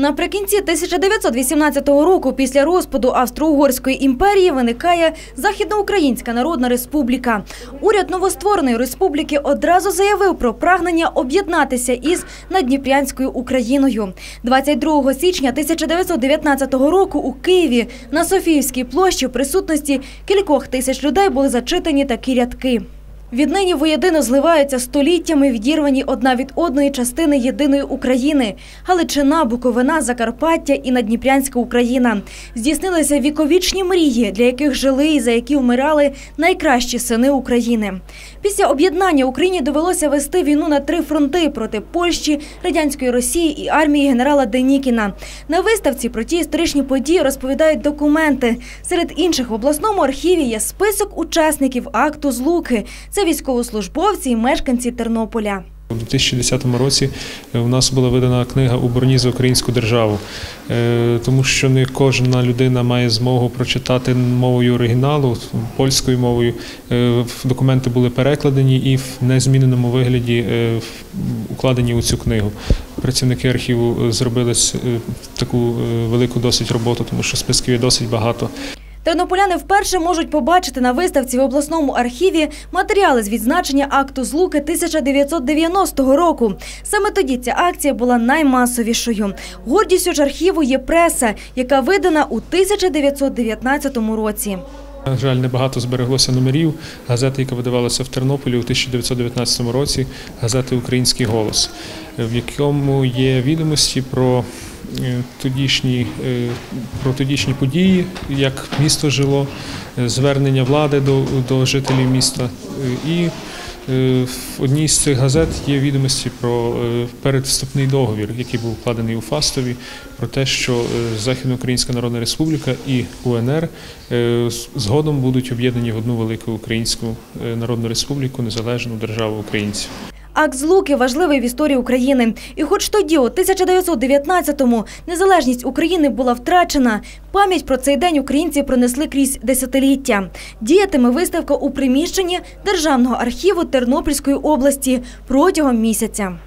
Наприкінці 1918 року, після розпаду Австро-Угорської імперії, виникає Західноукраїнська Народна Республіка. Уряд новоствореної республіки одразу заявив про прагнення об'єднатися із Надніпрянською Україною. 22 січня 1919 року у Києві на Софіївській площі в присутності кількох тисяч людей були зачитані такі рядки. Віднині воєдино зливаються століттями відірвані одна від одної частини єдиної України – Галичина, Буковина, Закарпаття і Надніпрянська Україна. Здійснилися віковічні мрії, для яких жили і за які вмирали найкращі сини України. Після об'єднання Україні довелося вести війну на три фронти проти Польщі, радянської Росії і армії генерала Денікіна. На виставці про ті історичні події розповідають документи. Серед інших в обласному архіві є список учасників акту злуки. Це військовослужбовці і мешканці Тернополя. У 2010 році е, у нас була видана книга у борні за українську державу, Е, тому що не кожна людина має змогу прочитати мовою оригіналу, польською мовою. Е, Документи були перекладені і в незміненому вигляді укладені у цю книгу. Працівники архіву зробили таку велику досить роботу, тому що списків є досить багато. Тернополяни вперше можуть побачити на виставці в обласному архіві матеріали з відзначення акту злуки 1990 року. Саме тоді ця акція була наймасовішою. Гордістю ж архіву є преса, яка видана у 1919 році. На жаль, небагато збереглося номерів газети, яка видавалася в Тернополі у 1919 році, газети Український голос, в якому є відомості про тодішні, е, про тодішні події, як місто жило, е, звернення влади до, до жителів міста. Е, І е, в одній з цих газет є відомості про е, передвступний договір, який був вкладений у Фастові, про те, що е, Західноукраїнська Народна Республіка і УНР е, згодом будуть об'єднані в одну велику українську е, народну республіку, незалежну державу українців. Акт злуки важливий в історії України. І хоч тоді, у 1919-му, незалежність України була втрачена, пам'ять про цей день українці пронесли крізь десятиліття. Діятиме виставка у приміщенні Державного архіву Тернопільської області протягом місяця.